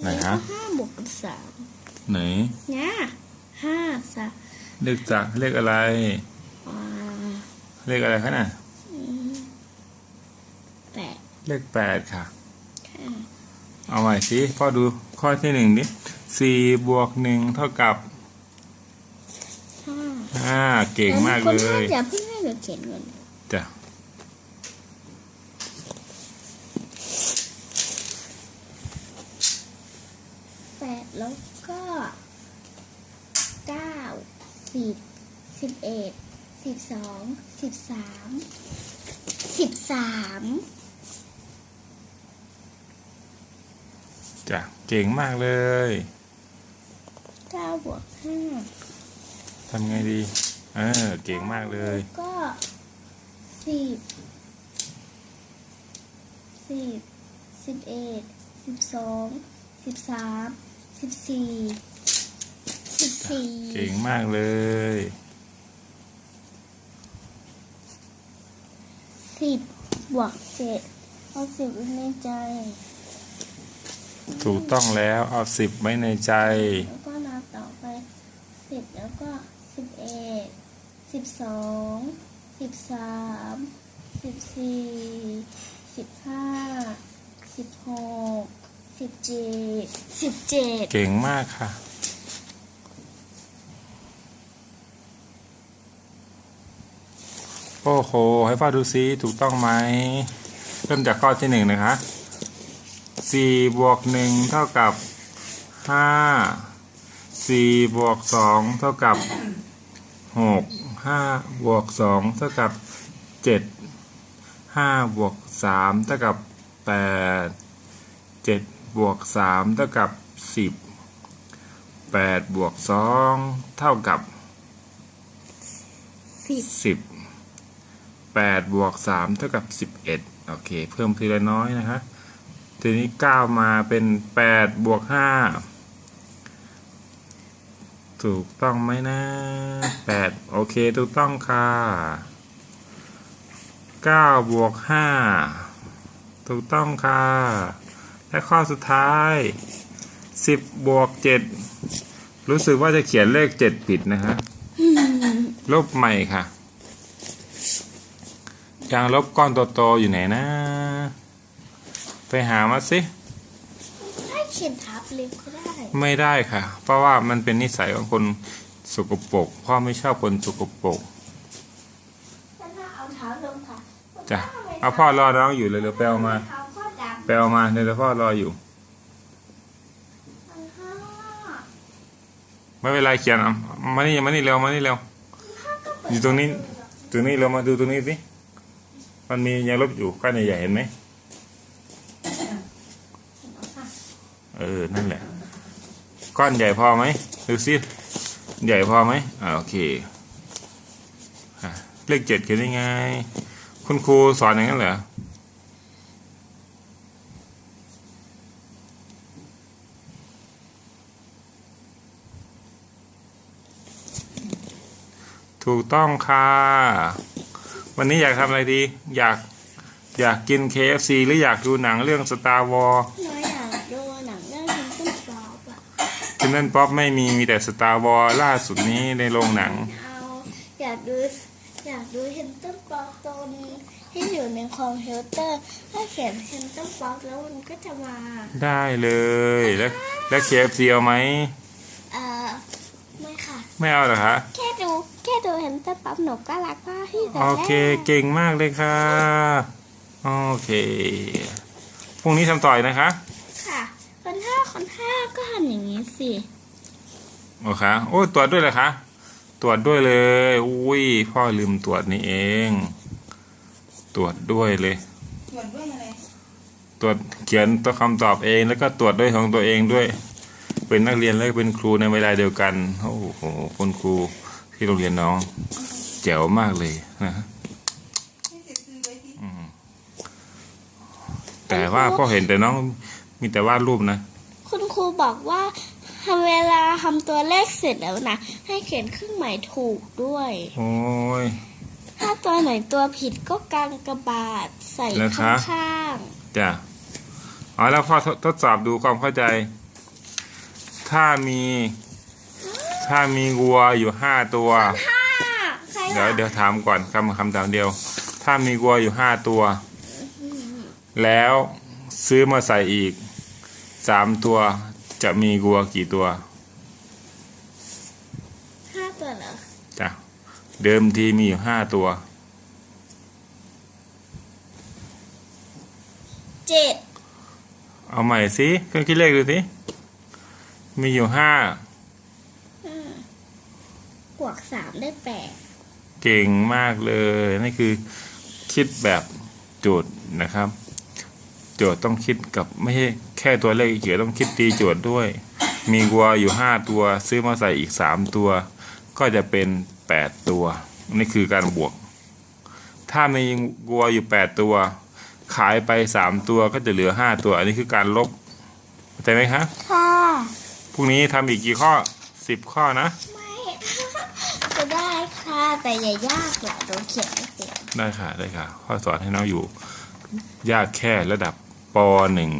ไหนฮะห้าบวกกับสามไหนเนี่ยห้าสามเลขจากเลขอะไรอ่าเลขอะไรคะน่ะแปดเลขแปดค่ะค่ะ เอาใหม่สิพ่อดูข้อที่หนึ่งดิสี่บวกหนึ่งเท่ากับห้าห้าเก่งมากคนเลห้ายจะเพิ่งให้เราเขียนเงินจ้ะ แปดแล้วก็เก้า สิบสิบเอ็ดสิบสองสิบสามสิบสามจ้ะเก่งมากเลยเก้าบวกห้าทำไงดี เออ เก่งมากเลยแล้วก็สิบสิบสิบเอ็ดสิบสองสิบสามสิบสี่ สิบสี่เก่งมากเลยสิบบวกเจ็ดเอาสิบไว้ในใจ ถูกต้องแล้วเอาสิบไว้ในใจ แล้วก็นับต่อไปสิบแล้วก็สิบเอ็ดสิบสองสิบสามสิบสี่สิบห้าสิบหกสิบเจ็ดสิบเจ็ดเก่งมากค่ะ โอ้โห ให้พ่อดูซิถูกต้องไหม เริ่มจากข้อที่หนึ่งนะคะสี่บวกหนึ่งเท่ากับห้าสี่บวกสองเท่ากับหกห้าบวกสองเท่ากับเจ็ดห้าบวกสามเท่ากับแปดเจ็ดบวกสามเท่ากับสิบแปดบวกสองเท่ากับสิบ สิบแปดบวกสามเท่ากับสิบเอ็ดโอเค เพิ่มทีละน้อยนะฮะทีนี้เก้ามาเป็นแปดบวกห้าถูกต้องไหมนะแปดโอเค ถูกต้องค่ะเก้าบวกห้าถูกต้องค่ะ และข้อสุดท้ายสิบบวกเจ็ดรู้สึกว่าจะเขียนเลขเจ็ดผิดนะฮะ ลบใหม่ค่ะ ยางลบก้อนโตๆอยู่ไหนนะ ไปหามาสิให้เขียนทับเลยก็ได้ ไม่ได้ค่ะ เพราะว่ามันเป็นนิสัยของคนสกปรกพ่อไม่ชอบคนสกปรกแล้วถ้าเอาเท้าลงค่ะจ้ะเอาพ่อรอน้องอยู่เลยเร็วๆไปเอามาเท้าพ่อดำไปเอามาเดี๋ยวพ่อรออยู่พันห้าไม่เป็นไรเขียนเอามานี่มานี่เร็วมานี่เร็วห้าก็เปิดอยู่ตรงนี้ตรงนี้เรามาดูตรงนี้สิ มันมียางลบอยู่ก้อนใหญ่ๆเห็นไหมเออ นั่นแหละ ก้อนใหญ่พอไหมดูสิใหญ่พอไหมอ่าโอเคเลขเจ็ดเขียนยังไง คุณครูสอนอย่างนั้นเหรอถูกต้องค่ะ วันนี้อยากทำอะไรดี อยากอยากกิน KFC หรืออยากดูหนังเรื่อง Star Wars หนูอยากดูหนังเรื่องคิมตันฟลอปอะคินเนนป๊อปไม่มีมีแต่ Star Wars ล่าสุดนี้ในโรงหนัง เอาอยากดูอยากดูคิมตันฟลอปตอนที่อยู่ในคอมพิวเตอร์ถ้าเขียนคิมตันฟลอปแล้วมันก็จะมาได้เลยแล้วแล้ว KFC เอาไหมเอ่อ ไม่ค่ะไม่เอาเหรอคะแค่ดูแค่ดูคิมตันฟลอปหนูก็รักมากที่แต่โอแรเคกเก่งมากเลยค่ะ โอเคพรุ่งนี้ทำต่อยนะคะค่ะคนห้าคนห้าก็ทำอย่างนี้สิ โอเคโอ้ยตรวจด้วยเหรอคะตรวจด้วยเลยอุ้ยพ่อลืมตรวจนี่เอง ตรวจด้วยเลยตรวจด้วยอะไร ตรวจเขียนตัวคำตอบเองแล้วก็ตรวจด้วยของตัวเองด้วย เป็นนักเรียนแล้วก็เป็นครูในเวลาเดียวกัน โอ้โหคุณครูที่โรงเรียนน้อง แจ๋วมากเลยนะฮะให้เสร็จซื้อไว้ที่อืมแต่ว่าพ่อเห็นแต่น้องมีแต่วาดรูปนะ คุณครูบอกว่าทำเวลาทำตัวเลขเสร็จแล้วนะ ให้เขียนเครื่องหมายถูกด้วย โอ้ย ถ้าตัวไหนตัวผิดก็กางกระบาดใส่เหรอขคะ้างจ้ะอ๋อแล้วพ่อทดทดสอบดูความเข้าใจๆ ถ้ามี ถ้ามีวัวอยู่ห้าตัว ห้าใครเดี๋ยวอะเดี๋ยวถามก่อนคำคำถามเดียว ถ้ามีวัวอยู่ห้าตัว แล้วซื้อมาใส่อีกสามตัวจะมีวัวกี่ตัวห้าตัวเหรอจ้ะเดิมทีมีอยู่ห้าตัว เจ็ดเอาใหม่สิเครื่องคิดเลขดูสิ มีอยู่ห้าห้าบวกสามได้แปดเก่งมากเลยนี่คือคิดแบบโจทย์นะครับ โจทย์ต้องคิดกับไม่ใช่แค่ตัวเลขเฉยๆต้องคิดตีโจทย์ด้วย มีวัวอยู่ห้าตัวซื้อมาใส่อีกสามตัว ก็จะเป็นแปดตัวนี่คือการบวก ถ้ามีวัวอยู่แปดตัว ขายไปสามตัวก็จะเหลือห้าตัว อันนี้คือการลบเข้าใจไหมคะค่ะ พรุ่งนี้ทำอีกกี่ข้อสิบข้อนะ ไม่จะได้ค่ะ แต่อย่ายากแหละโดนเขียนไม่เป็นได้ค่ะได้ค่ะ ข้อสอนให้น้องอยู่ ยากแค่ระดับป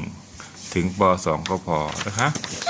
.1 ถึงป .2 ก็พอนะคะใช่